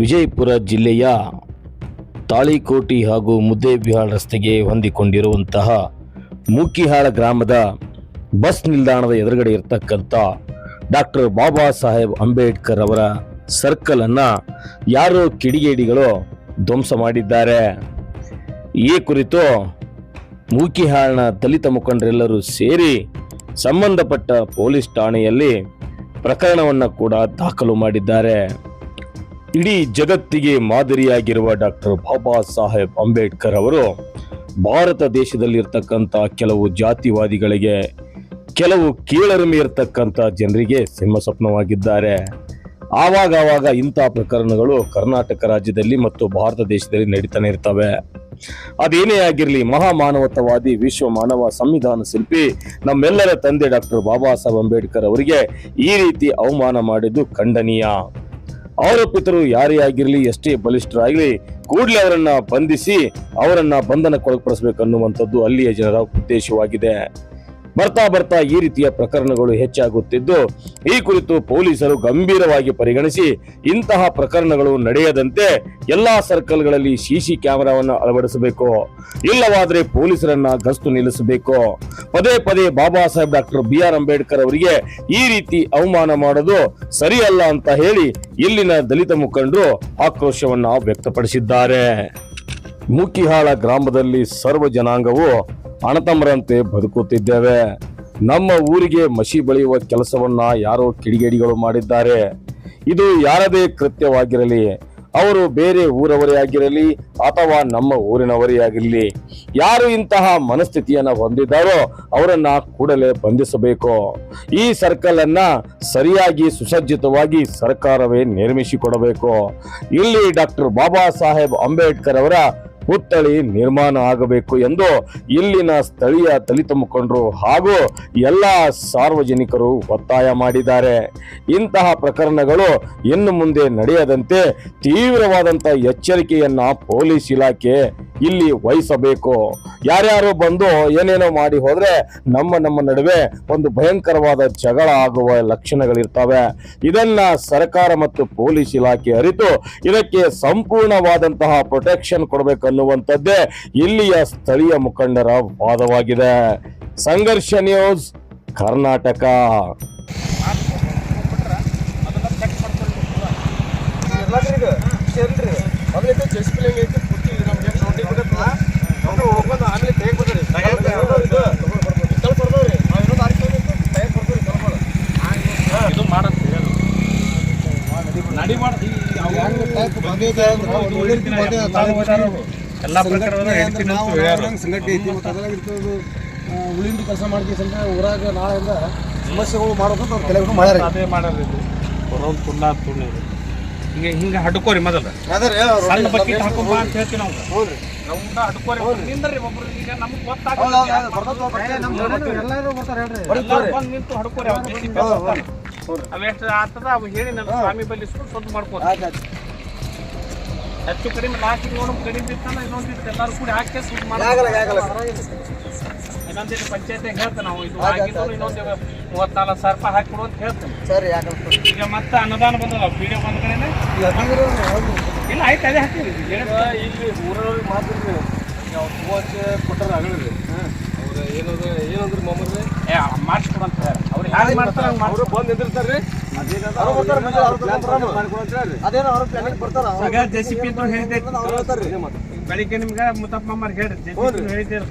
ವಿಜಯಪುರ ಜಿಲ್ಲೆಯ ತಾಳಿಕೋಟಿ ಹಾಗೂ ಮುದ್ದೇಬಿಹಾಳ್ ರಸ್ತೆಗೆ ಹೊಂದಿಕೊಂಡಿರುವಂತಹ ಮೂಕಿಹಾಳ ಗ್ರಾಮದ ಬಸ್ ನಿಲ್ದಾಣದ ಎದುರುಗಡೆ ಇರತಕ್ಕಂಥ ಡಾಕ್ಟರ್ ಬಾಬಾ ಸಾಹೇಬ್ ಅಂಬೇಡ್ಕರ್ ಅವರ ಸರ್ಕಲ್ ಅನ್ನ ಯಾರೋ ಕಿಡಿಗೇಡಿಗಳು ಧ್ವಂಸ ಮಾಡಿದ್ದಾರೆ. ಈ ಕುರಿತು ಮೂಕಿಹಾಳ್ನ ದಲಿತ ಮುಖಂಡರೆಲ್ಲರೂ ಸೇರಿ ಸಂಬಂಧಪಟ್ಟ ಪೊಲೀಸ್ ಠಾಣೆಯಲ್ಲಿ ಪ್ರಕರಣವನ್ನು ಕೂಡ ದಾಖಲು ಮಾಡಿದ್ದಾರೆ. ಇಡೀ ಜಗತ್ತಿಗೆ ಮಾದರಿಯಾಗಿರುವ ಡಾಕ್ಟರ್ ಬಾಬಾ ಸಾಹೇಬ್ ಅಂಬೇಡ್ಕರ್ ಅವರು ಭಾರತ ದೇಶದಲ್ಲಿರ್ತಕ್ಕಂಥ ಕೆಲವು ಜಾತಿವಾದಿಗಳಿಗೆ, ಕೆಲವು ಕೀಳರಿಮೆ ಇರತಕ್ಕಂಥ ಜನರಿಗೆ ಸಿಂಹಸ್ವಪ್ನವಾಗಿದ್ದಾರೆ. ಆವಾಗ ಆವಾಗ ಇಂಥ ಪ್ರಕರಣಗಳು ಕರ್ನಾಟಕ ರಾಜ್ಯದಲ್ಲಿ ಮತ್ತು ಭಾರತ ದೇಶದಲ್ಲಿ ನಡೀತಾನೆ ಇರ್ತವೆ. ಅದೇನೇ ಆಗಿರಲಿ, ಮಹಾಮಾನವತವಾದಿ, ವಿಶ್ವ ಮಾನವ ಸಂವಿಧಾನ ಶಿಲ್ಪಿ, ನಮ್ಮೆಲ್ಲರ ತಂದೆ ಡಾಕ್ಟರ್ ಬಾಬಾ ಸಾಹೇಬ್ ಅಂಬೇಡ್ಕರ್ ಅವರಿಗೆ ಈ ರೀತಿ ಅವಮಾನ ಮಾಡಿದ್ದು ಖಂಡನೀಯ. ಆರೋಪಿತರು ಯಾರೇ ಆಗಿರಲಿ ಎಷ್ಟೇ ಬಲಿಷ್ಠರಾಗಲಿ ಕೂಡಲೇ ಅವರನ್ನ ಬಂಧಿಸಿ ಅವರನ್ನ ಅನ್ನುವಂಥದ್ದು ಅಲ್ಲಿಯ ಜನರ ಉದ್ದೇಶವಾಗಿದೆ. ಬರ್ತಾ ಬರ್ತಾ ಈ ರೀತಿಯ ಪ್ರಕರಣಗಳು ಹೆಚ್ಚಾಗುತ್ತಿದ್ದು, ಈ ಕುರಿತು ಪೊಲೀಸರು ಗಂಭೀರವಾಗಿ ಪರಿಗಣಿಸಿ ಇಂತಹ ಪ್ರಕರಣಗಳು ನಡೆಯದಂತೆ ಎಲ್ಲಾ ಸರ್ಕಲ್ಗಳಲ್ಲಿ ಸಿಸಿ ಕ್ಯಾಮೆರಾವನ್ನು ಅಳವಡಿಸಬೇಕು. ಇಲ್ಲವಾದರೆ ಪೊಲೀಸರನ್ನ ಗಸ್ತು ನಿಲ್ಲಿಸಬೇಕು. ಪದೇ ಪದೇ Baba Saheb doctor B R Ambedkar ಅವರಿಗೆ ಈ ರೀತಿ ಅವಮಾನ ಮಾಡೋದು ಸರಿಯಲ್ಲ ಅಂತ ಹೇಳಿ ಇಲ್ಲಿನ ದಲಿತ ಮುಖಂಡರು ಆಕ್ರೋಶವನ್ನು ವ್ಯಕ್ತಪಡಿಸಿದ್ದಾರೆ. ಮುಕ್ಕಿಹಾಳ ಗ್ರಾಮದಲ್ಲಿ ಸರ್ವ ಜನಾಂಗವು ಅಣತಮ್ಮರಂತೆ ಬದುಕುತ್ತಿದ್ದೇವೆ. ನಮ್ಮ ಊರಿಗೆ ಮಸಿ ಬಳಿಯುವ ಕೆಲಸವನ್ನ ಯಾರೋ ಕಿಡಿಗೇಡಿಗಳು ಮಾಡಿದ್ದಾರೆ. ಇದು ಯಾರದೇ ಕೃತ್ಯವಾಗಿರಲಿ, ಅವರು ಬೇರೆ ಊರವರೇ ಆಗಿರಲಿ ಅಥವಾ ನಮ್ಮ ಊರಿನವರೇ ಆಗಿರಲಿ, ಯಾರು ಇಂತಹ ಮನಸ್ಥಿತಿಯನ್ನು ಹೊಂದಿದ್ದಾರೋ ಅವರನ್ನ ಕೂಡಲೇ ಬಂಧಿಸಬೇಕು. ಈ ಸರ್ಕಲ್ ಅನ್ನ ಸರಿಯಾಗಿ ಸುಸಜ್ಜಿತವಾಗಿ ಸರ್ಕಾರವೇ ನಿರ್ಮಿಸಿಕೊಡಬೇಕು. ಇಲ್ಲಿ ಡಾಕ್ಟರ್ ಬಾಬಾ ಸಾಹೇಬ್ ಅಂಬೇಡ್ಕರ್ ಅವರ ಪುತ್ಥಳಿ ನಿರ್ಮಾಣ ಆಗಬೇಕು ಎಂದು ಇಲ್ಲಿನ ಸ್ಥಳೀಯ ದಲಿತ ಮುಖಂಡರು ಹಾಗೂ ಎಲ್ಲ ಸಾರ್ವಜನಿಕರು ಒತ್ತಾಯ ಮಾಡಿದ್ದಾರೆ. ಇಂತಹ ಪ್ರಕರಣಗಳು ಇನ್ನು ಮುಂದೆ ನಡೆಯದಂತೆ ತೀವ್ರವಾದಂತ ಎಚ್ಚರಿಕೆಯನ್ನ ಪೊಲೀಸ್ ಇಲಾಖೆ ಇಲ್ಲಿ ವಹಿಸಬೇಕು. ಯಾರ್ಯಾರು ಬಂದು ಏನೇನೋ ಮಾಡಿ ಹೋದ್ರೆ ನಮ್ಮ ನಮ್ಮ ನಡುವೆ ಒಂದು ಭಯಂಕರವಾದ ಜಗಳ ಆಗುವ ಲಕ್ಷಣಗಳಿರ್ತವೆ. ಇದನ್ನ ಸರ್ಕಾರ ಮತ್ತು ಪೊಲೀಸ್ ಇಲಾಖೆ ಅರಿತು ಇದಕ್ಕೆ ಸಂಪೂರ್ಣವಾದಂತಹ ಪ್ರೊಟೆಕ್ಷನ್ ಕೊಡಬೇಕನ್ನುವಂಥದ್ದೇ ಇಲ್ಲಿಯ ಸ್ಥಳೀಯ ಮುಖಂಡರ ವಾದವಾಗಿದೆ ಸಂಘರ್ಷ ನ್ಯೂಸ್ ಕರ್ನಾಟಕ ನಡಿ ಮಾಡ ಎಲ್ಲ. ಸಂಘಟನೆ ಐತಿ ಮತ್ತು ಅದ್ರಾಗ ಇರ್ತದೆ. ಉಳಿಂದು ಕೆಲಸ ಮಾಡ್ತೀವಿ ಊರಾಗ ನಾಳೆಯಿಂದ ಸಮಸ್ಯೆಗಳು ಮಾಡೋದು ಅವ್ರು ತಲೆ ಮಾಡ್ಯಾರ. ಅದೇ ಮಾಡೋದು ಇದು. ಬರೋದು ತುಣ್ಣ ತುಣ್ಣ ಇದು. ಹಿಂಗೆ ಹಿಂಗೆ ಹಡ್ಕೋರಿ ಮೊದಲ. ಸಣ್ಣ ಬಕೆಟ್ ಹಾಕೊಂಬ ಅಂತ ಹೇಳ್ತೀನಿ ನಾವು. ಹೌದ್ರಿ ರೌಂಡ ಹಡ್ಕೋರಿ ನಿಂದ್ರಿ ಒಬ್ರು. ಈಗ ನಮ್ಗೆ ಎಲ್ಲರೂ ಬರ್ತಾರೆ ಹೇಳ್ರಿ. ಬಂದು ನಿಂತು ಹಡ್ಕೋರಿ. ಅವೆಷ್ಟು ಆಗ್ತದ ಅವು ಹೇಳಿ ನನ್ನ ಸ್ವಾಮಿ ಬಲ್ಲಿ ಇಸ್ಕೊಂಡು ಸ್ವಲ್ಪ ಮಾಡ್ಕೋತ. ಹೆಚ್ಚು ಕಡಿಮೆ ಲಾಸ್ಟ್ ನೋಡು ಕಡಿಮೆ ಬಿತ್ತಲ್ಲ ಇನ್ನೊಂದು ಬಿತ್ತು ಎಲ್ಲರೂ ಕೂಡ ಹಾಕಿ ಸುಟ್ಟು ಮಾಡಿ ಇನ್ನೊಂದಿನ ಪಂಚಾಯತಿಗೆ ಹೇಳ್ತೇನೆ ನಾವು ಇದು ಆಗಿದ್ದು ಇನ್ನೊಂದು ಮೂವತ್ನಾಲ್ಕು ಸಾವಿರ ರೂಪಾಯಿ ಹಾಕಿಕೊಡು ಅಂತ ಹೇಳ್ತೇನೆ. ಸರಿ ಯಾಕಂತ ಈಗ ಮತ್ತೆ ಅನುದಾನ ಬಂದಲ್ಲ ಪಿ ಡಿ ಬಂದ ಕಡೆನೆ? ಇಲ್ಲ ಆಯ್ತು ಅದೇ ಹಾಕ್ತೀವಿ. ಇಲ್ಲಿ ಊರವ್ರಿಗೆ ಮಾತಿರ್ರಿ ನಾವು ಮೂವತ್ತು ಕೊಟ್ಟಾರ ಆಗಲ್ರಿ. ಅವ್ರು ಏನಂದ್ರೆ ಏನಂದ್ರೆ ಮಮ್ಮಲ್ರಿ ಏ ಮಾಡಿಸ್ಕೊಡು ಅಂತ ಹೇಳಿ ಅವ್ರು ಹ್ಯಾಂಗೆ ಮಾಡ್ತಾರೆ ಅವರು ಬಂದು ಮುಂಜಾನೆ ಅವ್ರ ಅದೇನೋ ಅವ್ರ ಪ್ಲಾನಿಂಗ್ ಬರ್ತಾರ ಈಗ ಜೆ ಸಿ ಅಂತ ಅವ್ರು ಹೇಳ್ತಾರ್ರಿ. ಬೆಳಿಗ್ಗೆ ನಿಮ್ಗೆ ಮುತ್ತಪ್ಪ ಮಾಮಾರ್ ಹೇಳಿ ಜೆ ಸಿ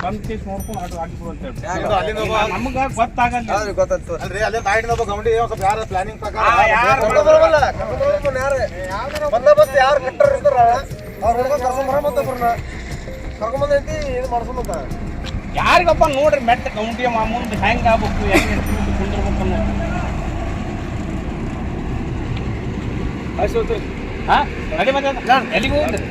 ಪಿ ಕೇಸ್ ನೋಡ್ಕೊಂಡು ಅದು ಅಂತ ಹೇಳಿ ಯಾಕಂದ್ರೆ ನಮ್ಗೆ ಗೊತ್ತಾಗಲ್ಲ. ಗೊತ್ತಾಯ್ತು. ಅಲ್ರಿ ಅಲ್ಲೇ ಒಬ್ಬ ಗಮಡಿ ಸ್ವಲ್ಪ ಯಾರ ಪ್ಲಾನಿಂಗ್ ಪ್ರಕಾರ ಯಾರು ಕರ್ಕೊಂಡ್ ಬರವಲ್ಲ, ಕರ್ಕೊಂಡ್ ಯಾರು? ಬಂದೋಬಸ್ತ್ ಯಾರು ಕಟ್ಟರ್ ಇರ್ತಾರ? ಅವ್ರ ಹುಡ್ಕೊಂಡ್ ಕರ್ಕೊಂಡ್ ಬರ ಮತ್ತೊಬ್ರನ್ನ ಕರ್ಕೊಂಡ್ ಬಂದೈತಿ ಇದು ಯಾರಿಗಪ್ಪ ನೋಡ್ರಿ ಮೆಟ್ಟ ಕೌಂಟಿಯ ಮುಂದೆ ಹೆಂಗ್ ಆಗ್ಬೇಕು ಹೆಂಗ್ ಕುಂದಿರ್ಬೇಕು ಅನ್ನೋದು. ಅದೇ ಮತ್ತೆ ಎಲ್ಲಿಗೆ ಹೋಗ್ತಾರೆ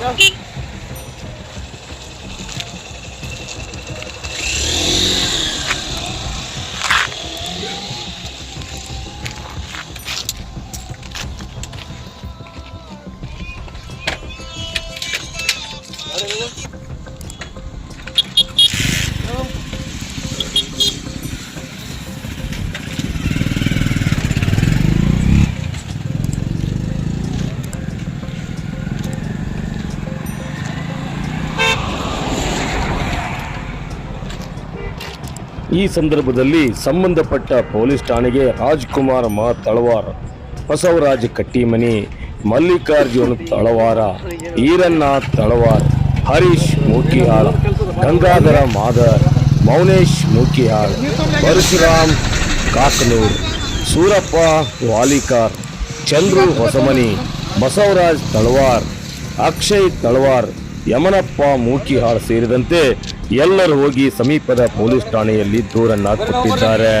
Yeah. ಈ ಸಂದರ್ಭದಲ್ಲಿ ಸಂಬಂಧಪಟ್ಟ ಪೊಲೀಸ್ ಠಾಣೆಗೆ ರಾಜ್ಕುಮಾರ್ ಮಾ ತಳವಾರ್, ಬಸವರಾಜ್ ಕಟ್ಟಿಮನಿ, ಮಲ್ಲಿಕಾರ್ಜುನ್ ತಳವಾರ ಈರಣ್ಣ ತಳವಾರ್, ಹರೀಶ್ ಮೂಕಿಹಾಳ್, ಗಂಗಾಧರ ಮಾದರ್, ಮೌನೇಶ್ ಮೂಕಿಹಾಳ್, ಪರಶುರಾಮ್ ಕಾಕನೂರ್, ಸೂರಪ್ಪ ವಾಲಿಕಾರ್, ಚಂದ್ರು ಹೊಸಮನಿ, ಬಸವರಾಜ್ ತಳವಾರ್, ಅಕ್ಷಯ್ ತಳವಾರ್, ಯಮನಪ್ಪ ಮೂಕಿಹಾಳ್ ಸೇರಿದಂತೆ ಎಲ್ಲರೂ ಹೋಗಿ ಸಮೀಪದ ಪೊಲೀಸ್ ಠಾಣೆಯಲ್ಲಿ ದೂರನ್ನ ಕೊಟ್ಟಿದ್ದಾರೆ.